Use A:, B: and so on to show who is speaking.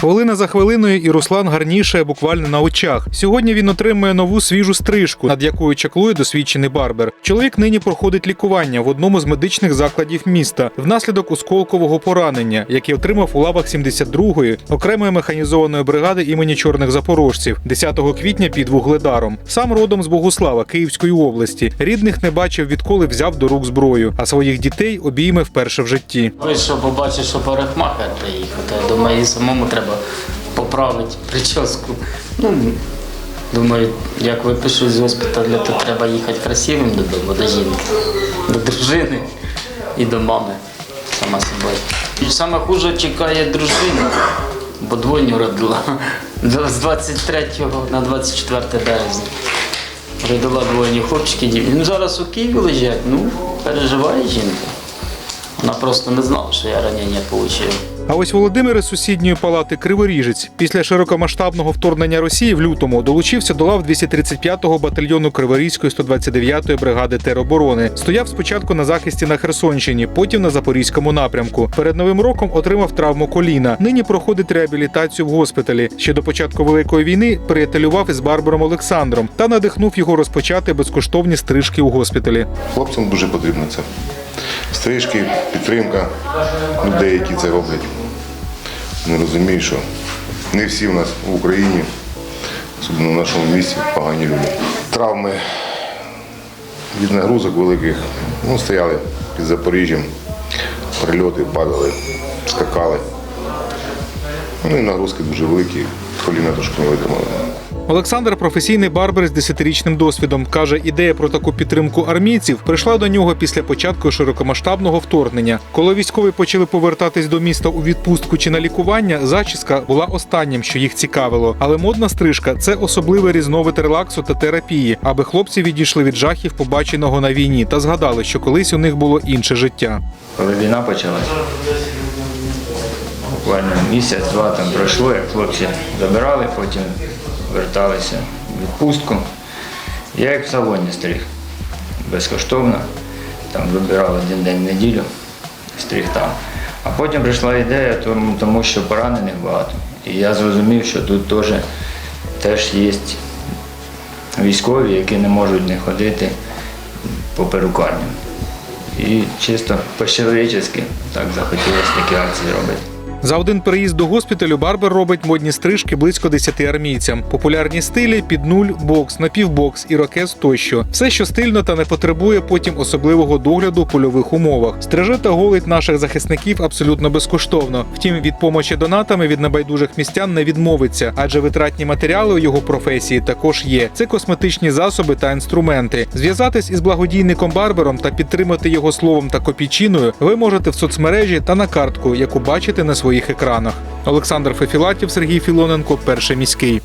A: Хвилина за хвилиною, і Руслан гарнішає буквально на очах. Сьогодні він отримує нову свіжу стрижку, над якою чаклує досвідчений барбер. Чоловік нині проходить лікування в одному з медичних закладів міста внаслідок осколкового поранення, яке отримав у лавах 72-ї окремої механізованої бригади імені чорних запорожців 10 квітня під вугледаром. Сам родом з Богуслава Київської області. Рідних не бачив, відколи взяв до рук зброю, а своїх дітей обійме вперше в житті.
B: Вийшов, побачив, що парикмахер приїхав, думаю, і самому треба поправити прическу. Ну, думаю, як випишу з госпіталя, то треба їхати красивим додому, до жінки, до дружини і до мами, сама собою. І саме хуже чекає дружина, бо двойню родила з 23 на 24 березня. Родила двойні хлопчики, дівчинки. Ну, зараз у Києві лежать, ну, переживає жінка. Вона просто не знала, що я ранення отримав.
A: А ось Володимир із сусідньої палати Криворіжець після широкомасштабного вторгнення Росії в лютому долучився до лав 235-го батальйону Криворізької 129-ї бригади тероборони. Стояв спочатку на захисті на Херсонщині, потім на Запорізькому напрямку. Перед новим роком отримав травму коліна. Нині проходить реабілітацію в госпіталі. Ще до початку великої війни приятелював із Барбаром Олександром та надихнув його розпочати безкоштовні стрижки у госпіталі.
C: Хлопцям дуже потрібно це. Стрижки, підтримка людей, які це роблять. Не розумію, що не всі в нас в Україні, особливо в нашому місті, погані люди. Травми від нагрузок великих. Ну, стояли під Запоріжжям, прильоти, падали, скакали. Ну і нагрузки дуже великі, коліна трошки не витримали.
A: Олександр професійний барбер з 10-річним досвідом. Каже, ідея про таку підтримку армійців прийшла до нього після початку широкомасштабного вторгнення. Коли військові почали повертатись до міста у відпустку чи на лікування, зачіска була останнім, що їх цікавило. Але модна стрижка це особливий різновид релаксу та терапії, аби хлопці відійшли від жахів, побаченого на війні, та згадали, що колись у них було інше життя.
D: Коли війна почалась, буквально місяць-два там пройшло, як хлопці забирали, потім верталися в відпустку. Я як в салоні стриг безкоштовно, там вибирав один день в неділю, стриг там. А потім прийшла ідея, тому що поранених багато. І я зрозумів, що тут теж, теж є військові, які не можуть не ходити по перукарням. І чисто по-чоловічески так захотілося такі акції робити.
A: За один переїзд до госпіталю барбер робить модні стрижки близько 10 армійцям. Популярні стилі під нуль, бокс, напівбокс, ірокез тощо. Все, що стильно та не потребує потім особливого догляду у польових умовах. Стриже та голить наших захисників абсолютно безкоштовно. Втім, від помочі донатами від небайдужих містян не відмовиться, адже витратні матеріали у його професії також є. Це косметичні засоби та інструменти. Зв'язатись із благодійником барбером та підтримати його словом та копійчиною ви можете в соцмережі та на картку, яку бачите на своїх екранах. Олександр Фефілатів, Сергій Філоненко, перший міський.